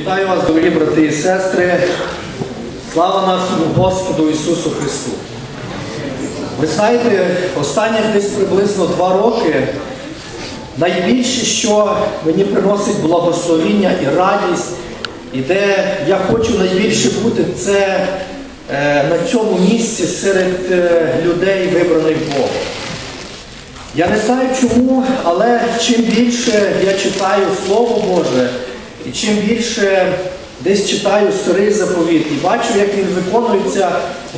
Вітаю вас, дорогі брати і сестри. Слава нашому Господу Ісусу Христу. Ви знаєте, останніх десь приблизно два роки найбільше, що мені приносить благословіння і радість, і де я хочу найбільше бути, це е, на цьому місці серед е, людей, вибраних Богом. Я не знаю чому, але чим більше я читаю Слово Боже, і чим більше десь читаю старий заповіт і бачу, як він виконується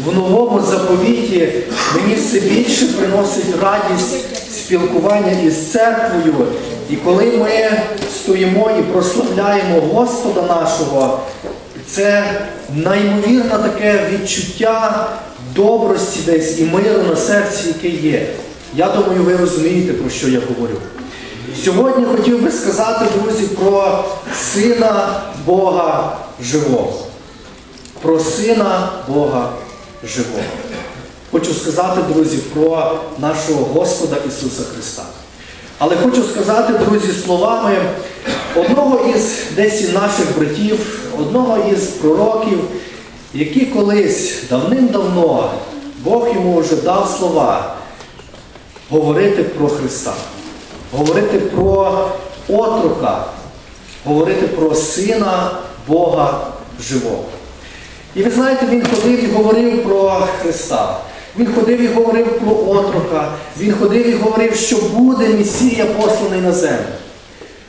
в новому заповіті, мені все більше приносить радість спілкування із церквою. І коли ми стоїмо і прославляємо Господа нашого, це неймовірне таке відчуття добрості десь і миру на серці, яке є. Я думаю, ви розумієте, про що я говорю. Сьогодні хотів би сказати, друзі, про Сина Бога Живого. Про Сина Бога Живого. Хочу сказати, друзі, про нашого Господа Ісуса Христа. Але хочу сказати, друзі, словами одного із десь наших братів, одного із пророків, які колись давним-давно Бог йому вже дав слова говорити про Христа, говорити про отрука, говорити про Сина Бога Живого. І ви знаєте, він ходив і говорив про Христа. Він ходив і говорив про отрука, він ходив і говорив, що буде Месія посланий на землю.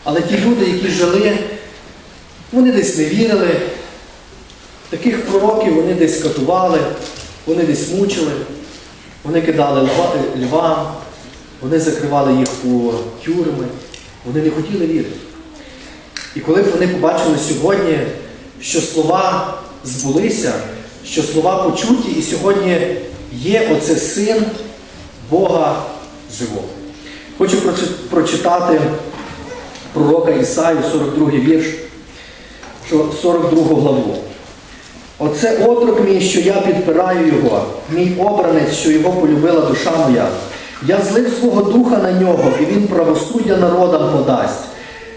Але ті люди, які жили, вони десь не вірили. Таких пророків вони десь катували, вони десь мучили, вони кидали льва- львам, вони закривали їх у тюрми, вони не хотіли вірити. І коли б вони побачили сьогодні, що слова збулися, що слова почуті, і сьогодні є оце син Бога живого. Хочу прочитати пророка Ісаю, 42 вірш, що 42 главу. Оце отрок мій, що я підпираю його, мій обранець, що його полюбила душа моя. Я злив свого духа на нього, і він правосуддя народам подасть.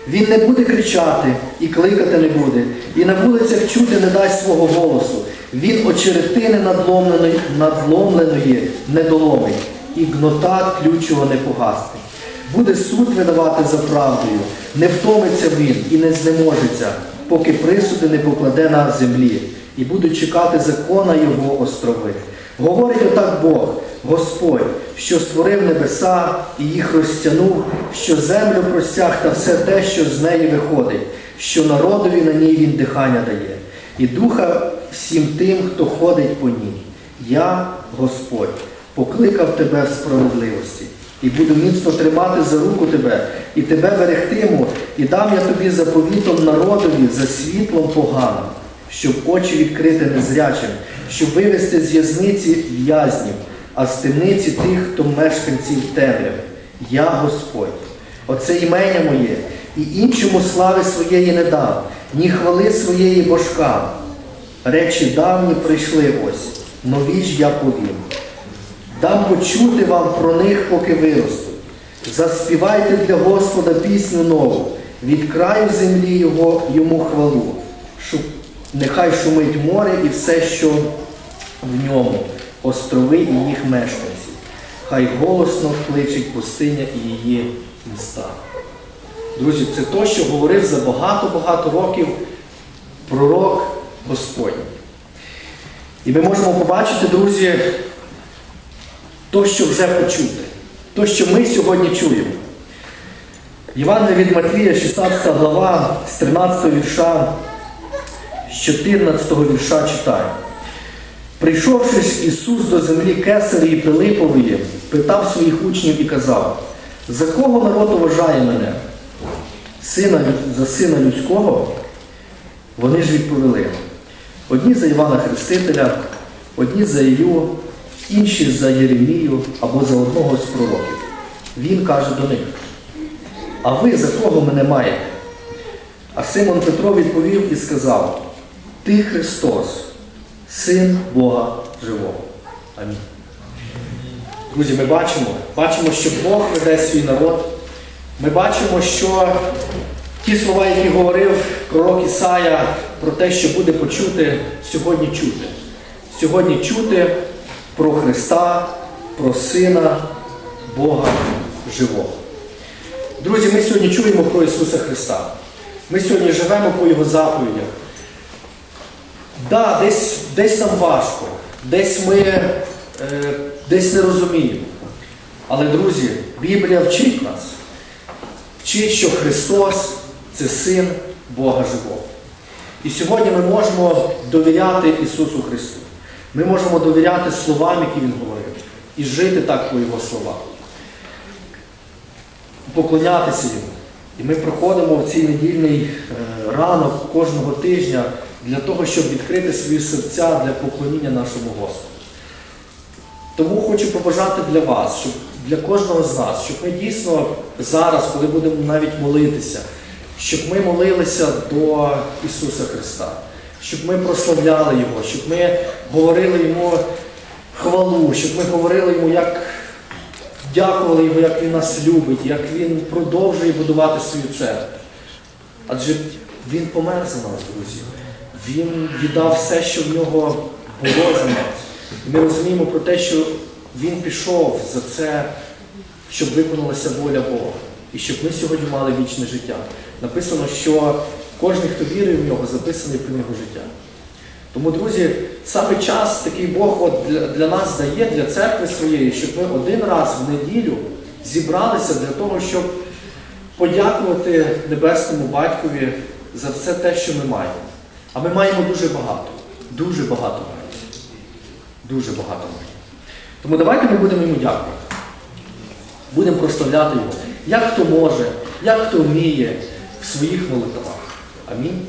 Він не буде кричати і кликати не буде, і на вулицях чути не дасть свого голосу. Він очеретини надломленої, надломленої не доломить, і гнота ключого не погасне. Буде суд видавати за правдою, не втомиться він і не знеможеться, поки присуди не покладе на землі, і будуть чекати закона його острови. Говорить отак Бог, Господь, що створив небеса і їх розтягнув, що землю простяг та все те, що з неї виходить, що народові на ній він дихання дає, і духа всім тим, хто ходить по ній. Я, Господь, покликав тебе в справедливості, і буду міцно тримати за руку тебе, і тебе берегтиму, і дам я тобі заповітом народові за світлом поганим, щоб очі відкрити незрячим, щоб вивести з в'язниці в'язнів, а з темниці тих, хто мешканців темряви. Я Господь. Оце імення моє, і іншому слави своєї не дам, ні хвали своєї божкам. Речі давні прийшли ось, нові ж я повім. Дам почути вам про них, поки виростуть. Заспівайте для Господа пісню нову, від краю землі його, йому хвалу. Нехай шумить море і все, що в ньому, острови і їх мешканці. Хай голосно кличить пустиня і її міста. Друзі, це то, що говорив за багато-багато років пророк Господній. І ми можемо побачити, друзі, то, що вже почути, то, що ми сьогодні чуємо. Євангелія від Матвія, 16 глава, з 13 вірша, з 14 вірша читаю. Прийшовши ж Ісус до землі Кесарії Пилипової, питав своїх учнів і казав, за кого народ вважає мене? Сина, за сина людського? Вони ж відповіли. Одні за Івана Хрестителя, одні за Ілю, інші за Єремію або за одного з пророків. Він каже до них, а ви за кого мене маєте? А Симон Петро відповів і сказав, Ти Христос, Син Бога Живого. Амінь. Друзі, ми бачимо, бачимо, що Бог веде свій народ. Ми бачимо, що ті слова, які говорив пророк Ісая про те, що буде почути, сьогодні чути. Сьогодні чути про Христа, про Сина Бога живого. Друзі, ми сьогодні чуємо про Ісуса Христа. Ми сьогодні живемо по Його заповідях. Да, десь, десь нам важко, десь ми е, десь не розуміємо. Але, друзі, Біблія вчить нас. Вчить, що Христос це Син Бога Живого. І сьогодні ми можемо довіряти Ісусу Христу. Ми можемо довіряти словам, які Він говорив, і жити так по Його словах. Поклонятися Йому. І ми проходимо в цей недільний е, ранок кожного тижня для того, щоб відкрити свої серця для поклоніння нашому Господу. Тому хочу побажати для вас, щоб для кожного з нас, щоб ми дійсно зараз, коли будемо навіть молитися, щоб ми молилися до Ісуса Христа, щоб ми прославляли Його, щоб ми говорили Йому хвалу, щоб ми говорили Йому, як дякували Йому, як Він нас любить, як Він продовжує будувати свою церкву. Адже Він помер за нас, друзі. Він віддав все, що в нього було за нас. І ми розуміємо про те, що Він пішов за це, щоб виконалася воля Бога. І щоб ми сьогодні мали вічне життя. Написано, що кожен, хто вірує в нього, записаний в книгу життя. Тому, друзі, саме час такий Бог от для, для нас дає, для церкви своєї, щоб ми один раз в неділю зібралися для того, щоб подякувати Небесному Батькові за все те, що ми маємо. А ми маємо дуже багато. Дуже багато маємо. Дуже багато маємо. Тому давайте ми будемо йому дякувати. Будемо прославляти його. Як хто може, як хто вміє в своїх молитвах. Амінь.